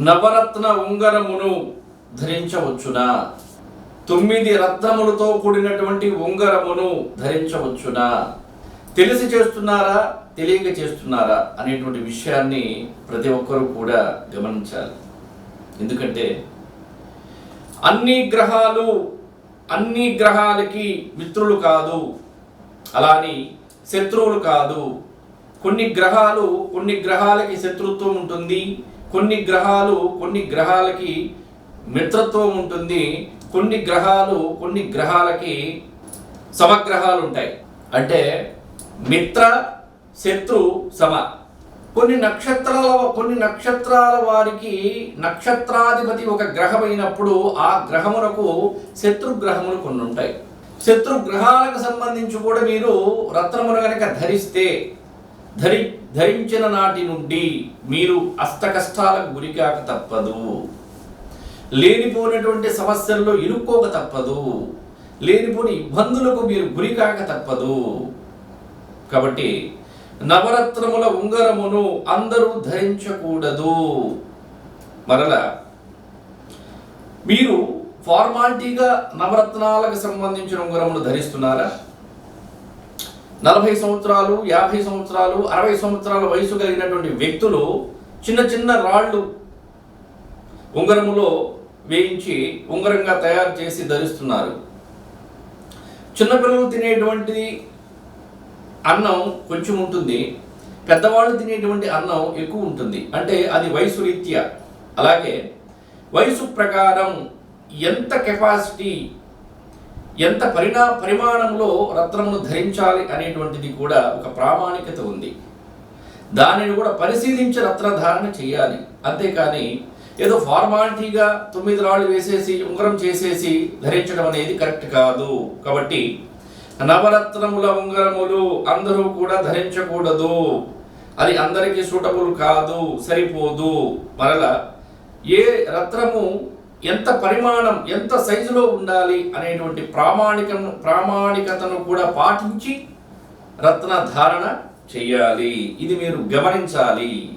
నవరత్న ఉంగరమును ధరించవచ్చునా? తొమ్మిది రత్నములతో కూడినటువంటి ఉంగరమును ధరించవచ్చునా? తెలిసి చేస్తున్నారా? తెలియక చేస్తున్నారా? అనేటువంటి విషయాన్ని ప్రతి ఒక్కరూ కూడా గమనించాలి. ఎందుకంటే అన్ని గ్రహాలు అన్ని గ్రహాలకి మిత్రులు కాదు. అలాని శత్రువులు కాదు. కొన్ని గ్రహాలు కొన్ని గ్రహాలకి శత్రుత్వం ఉంటుంది. కొన్ని గ్రహాలు కొన్ని గ్రహాలకి మిత్రత్వం ఉంటుంది కొన్ని గ్రహాలు కొన్ని గ్రహాలకి సమగ్రహాలు ఉంటాయి అంటే మిత్ర శత్రు సమ. కొన్ని నక్షత్రాల కొన్ని నక్షత్రాల వారికి నక్షత్రాధిపతి ఒక గ్రహం అయినప్పుడు ఆ గ్రహమునకు శత్రు గ్రహములు కొన్ని ఉంటాయి శత్రు గ్రహాలకు సంబంధించి కూడా మీరు రత్నమును కనుక ధరిస్తే ధరి ధరించిన నాటి నుండి మీరు అష్ట కష్టాలకు గురికాక తప్పదు. లేనిపోయినటువంటి సమస్యల్లో ఇరుక్కోక తప్పదు. లేనిపోని ఇబ్బందులకు మీరు గురికాక తప్పదు. కాబట్టి నవరత్నముల ఉంగరమును అందరూ ధరించకూడదు. మరల మీరు ఫార్మాలిటీగా నవరత్నాలకు సంబంధించిన ఉంగరములు ధరిస్తున్నారా? నలభై సంవత్సరాలు యాభై సంవత్సరాలు అరవై సంవత్సరాల వయసు కలిగినటువంటి వ్యక్తులు చిన్న చిన్న రాళ్ళు ఉంగరములో వేయించి ఉంగరంగా తయారు చేసి ధరిస్తున్నారు. చిన్నపిల్లలు తినేటువంటిది అన్నం కొంచెం ఉంటుంది. పెద్దవాళ్ళు తినేటువంటి అన్నం ఎక్కువ ఉంటుంది. అంటే అది వయసు రీత్యా. అలాగే వయసు ప్రకారం ఎంత కెపాసిటీ ఎంత పరిణా పరిమాణంలో రత్నమును ధరించాలి అనేటువంటిది కూడా ఒక ప్రామాణికత ఉంది. దానిని కూడా పరిశీలించి రత్నధారణ చేయాలి. అంతేకాని ఏదో ఫార్మాలిటీగా తొమ్మిది రాళ్ళు వేసేసి ఉంగరం చేసేసి ధరించడం అనేది కరెక్ట్ కాదు. కాబట్టి నవరత్నముల ఉంగరములు అందరూ కూడా ధరించకూడదు. అది అందరికీ సూటబుల్ కాదు సరిపోదు. మరలా ఏ రత్నము ఎంత పరిమాణం ఎంత సైజులో ఉండాలి అనేటువంటి ప్రామాణిక ప్రామాణికతను కూడా పాటించి రత్న ధారణ చేయాలి. ఇది మీరు గమనించాలి.